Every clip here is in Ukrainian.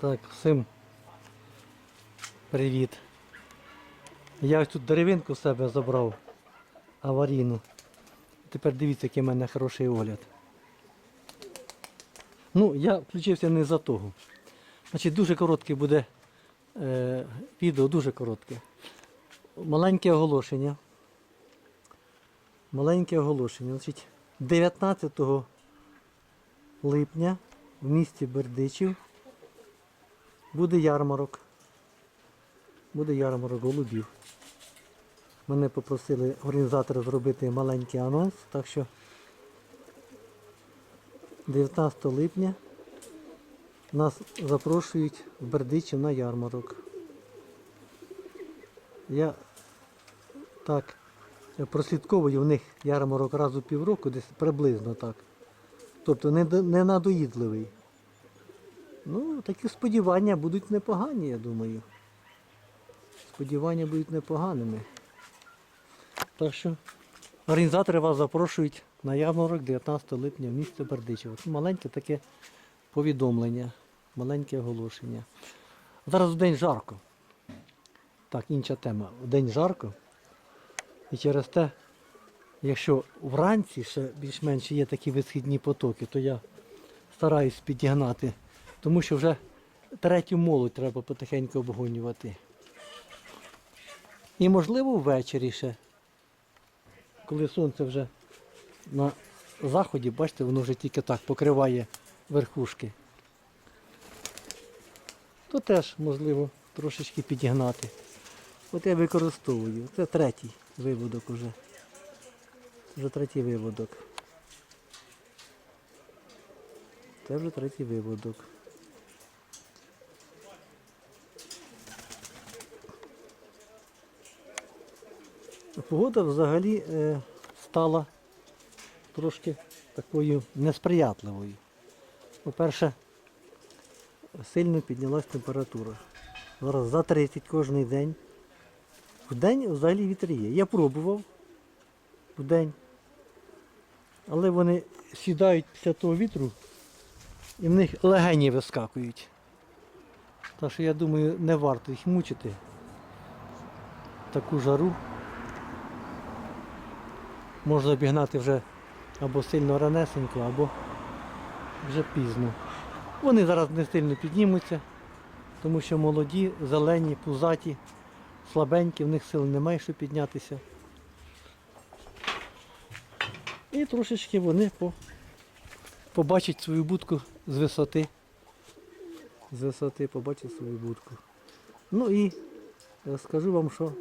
Так, всім привіт. Я ось тут деревинку з себе забрав аварійну. Тепер дивіться, який в мене хороший огляд. Ну, я включився не за того. Значить, дуже коротке буде е, відео, дуже коротке. Маленьке оголошення. Маленьке оголошення. Значить, 19 липня в місті Бердичів буде ярмарок. Буде ярмарок голубів. Мене попросили організатори зробити маленький анонс, так що 19 липня нас запрошують в Бердичів на ярмарок. Я так прослідковую в них ярмарок раз у півроку, десь приблизно так. Тобто не, не надоїдливий. Ну, такі сподівання будуть непогані, я думаю. Сподівання будуть непоганими. Так що організатори вас запрошують на ярмарок 19 липня в місті Бердичево. Маленьке таке повідомлення, маленьке оголошення. Зараз в день жарко. Так, інша тема. В день жарко. І через те, якщо вранці ще більш-менш є такі висхідні потоки, то я стараюсь підігнати, тому що вже третю молодь треба потихеньку обгонювати. І можливо ввечері ще, коли сонце вже на заході, бачите, воно вже тільки так покриває верхушки, то теж можливо трошечки підігнати. От я використовую. Це третій виводок уже. Це вже третій виводок. Це вже третій виводок. Погода взагалі е, стала трошки такою несприятливою. По-перше, сильно піднялась температура. Зараз за 30 кожен день. В день взагалі вітер є. Я пробував в день. Але вони сідають після того вітру і в них легені вискакують. Так що я думаю, не варто їх мучити. Таку жару. Можна обігнати вже або сильно ранесенько, або вже пізно. Вони зараз не сильно піднімуться, тому що молоді, зелені, пузаті, слабенькі, в них сил немає, щоб піднятися. І трошечки вони по, побачать свою будку з висоти. З висоти побачать свою будку. Ну і скажу вам, що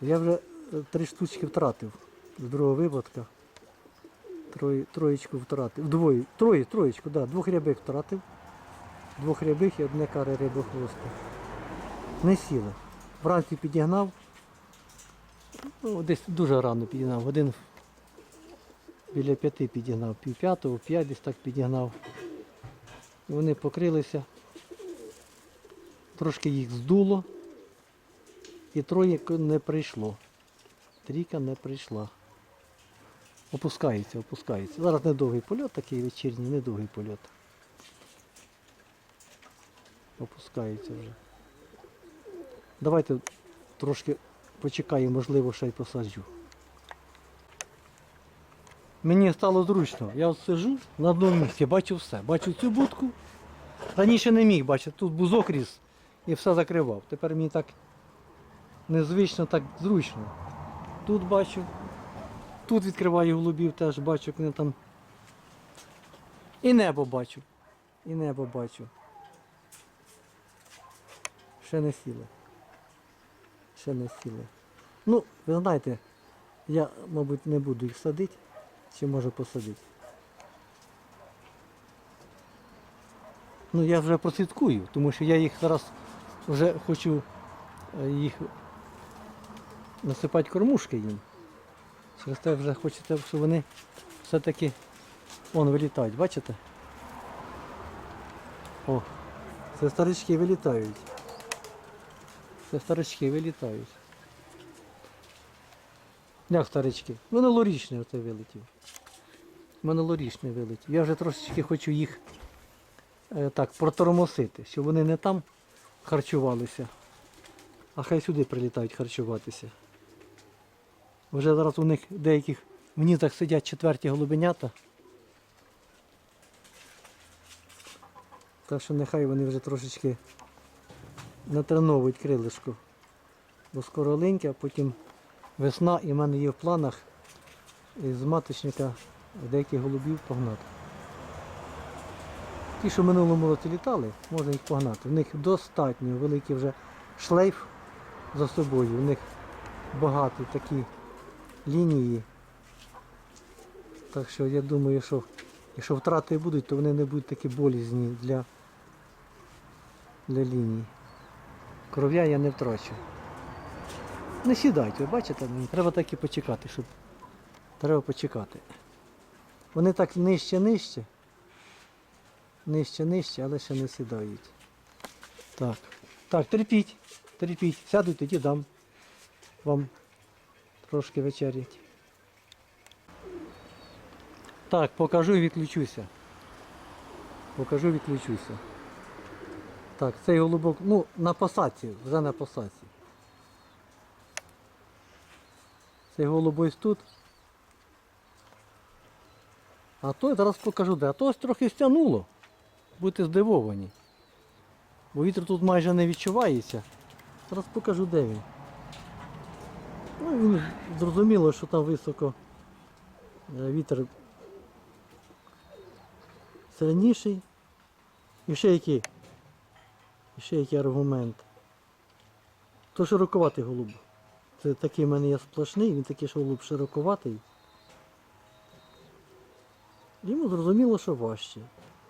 я вже три штучки втратив з другого випадка. Трої, троєчку втратив. Двоє, троє, троєчку, да, двох рябих втратив. Двох рябих і одне каре рябохвосте. Не сіли. Вранці підігнав. Ну, десь дуже рано підігнав. Один біля п'яти підігнав, пів п'ятого, п'ять десь так підігнав. Вони покрилися. Трошки їх здуло. І троє не прийшло. Трійка не прийшла. Опускається, опускається. Зараз недовгий польот, такий вечірній, недовгий польот. Опускається вже. Давайте трошки почекаємо, можливо, ще й посаджу. Мені стало зручно. Я от сижу на одному місці, бачу все. Бачу цю будку. Раніше не міг бачити, тут бузок ріс і все закривав. Тепер мені так незвично, так зручно. Тут бачу. Тут відкриваю голубів, теж бачу, як вони там. І небо бачу. І небо бачу. Ще не сіли. Ще не сіли. Ну, ви знаєте, я, мабуть, не буду їх садити, чи може посадити. Ну, я вже прослідкую, тому що я їх зараз вже хочу е, їх насипати кормушки їм. Через те вже хочеться, щоб вони все-таки вон вилітають, бачите? О, це старички вилітають. Це старички вилітають. Як старички? Минулорічний оце вилетів. Минулорічний вилетів. Я вже трошечки хочу їх е, так, протормосити, щоб вони не там харчувалися, а хай сюди прилітають харчуватися. Вже зараз у них деяких в нізах сидять четверті голубенята. Так що нехай вони вже трошечки натреновують крилишко. Бо скоро линька, потім весна і в мене є в планах із маточника деяких голубів погнати. Ті, що в минулому році літали, можна їх погнати. В них достатньо великий вже шлейф за собою. У них багаті такі лінії. Так що я думаю, що якщо втрати будуть, то вони не будуть такі болізні для, для ліній. Кров'я я не втрачу. Не сідайте, бачите, мені треба так і почекати, щоб треба почекати. Вони так нижче, нижче. Нижче, нижче, але ще не сідають. Так. Так, терпіть, терпіть. Сяду, тоді дам вам трошки вечерять. Так, покажу і відключуся. Покажу, відключуся. Так, цей голубок, ну, на посадці, вже на посадці. Цей голуб ось тут. А той зараз покажу де. А то ось трохи стягнуло. Будете здивовані. Бо вітер тут майже не відчувається. Зараз покажу де він. Ну, він зрозуміло, що там високо е, вітер сильніший. І ще який? І ще який аргумент. То широковатий голуб. Це такий в мене є сплошний, він такий що голуб широковатий. Йому зрозуміло, що важче.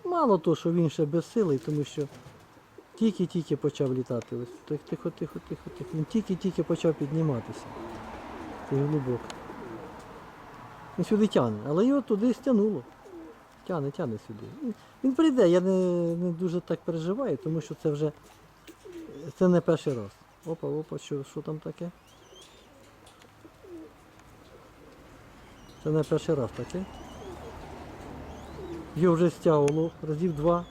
Мало того, що він ще безсилий, тому що тільки-тільки почав літати. Тихо, тихо, тихо, тихо, тихо. Він тільки-тільки почав підніматися. Цей голубок. Він сюди тягне, але його туди стягнуло. Тягне, тягне сюди. Він прийде, я не, не дуже так переживаю, тому що це вже це не перший раз. Опа, опа, що, що там таке? Це не перший раз таке. Його вже стягувало разів два.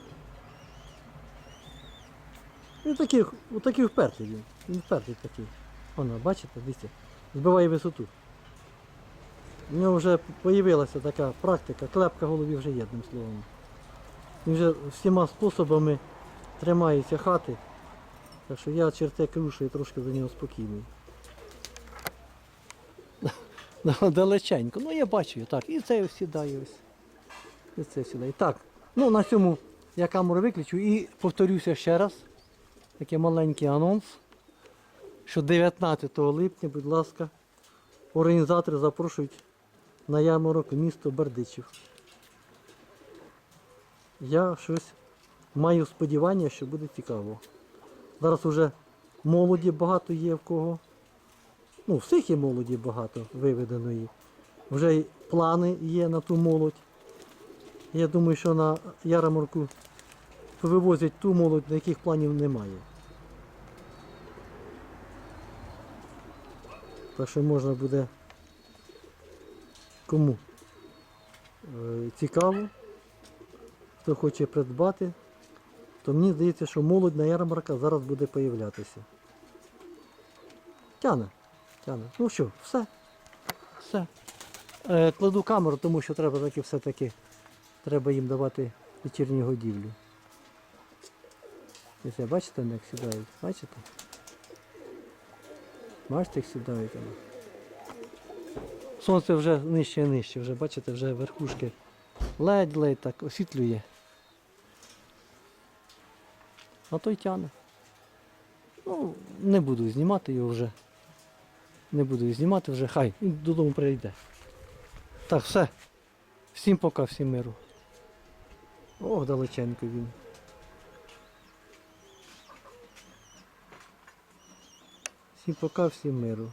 Він такий, отакий впертий він. Він впертий такий. Воно, бачите, дивіться, збиває висоту. У нього вже з'явилася така практика, клепка голові вже є, одним словом. Він вже всіма способами тримається хати. Так що я черте крушу і трошки за нього спокійний. Далеченько. Ну я бачу, його, так. І ось сідає ось. І це сідає. Так, ну на цьому я камеру виключу і повторюся ще раз. Такий маленький анонс. Що 19 липня, будь ласка, організатори запрошують на ярмарок місто Бердичів. Я щось маю сподівання, що буде цікаво. Зараз вже молоді багато є в кого. Ну, всіх є молоді багато виведеної. Вже плани є на ту молодь. Я думаю, що на ярмарку вивозять ту молодь, на яких планів немає. Так що можна буде кому е, цікаво, хто хоче придбати, то мені здається, що молодь на ярмарках зараз буде появлятися. Тяне, тяне. Ну що, все. Все. Е, кладу камеру, тому що треба таки все-таки треба їм давати вечірню годівлю. Ось, бачите, як сідають? Бачите? Бачите, як сідають вони. Сонце вже нижче і нижче, вже бачите, вже верхушки ледь-ледь так освітлює. А той тяне. Ну, не буду знімати його вже. Не буду знімати вже, хай, додому прийде. Так, все. Всім пока, всім миру. Ох, далеченько він. Всім пока, всім миру.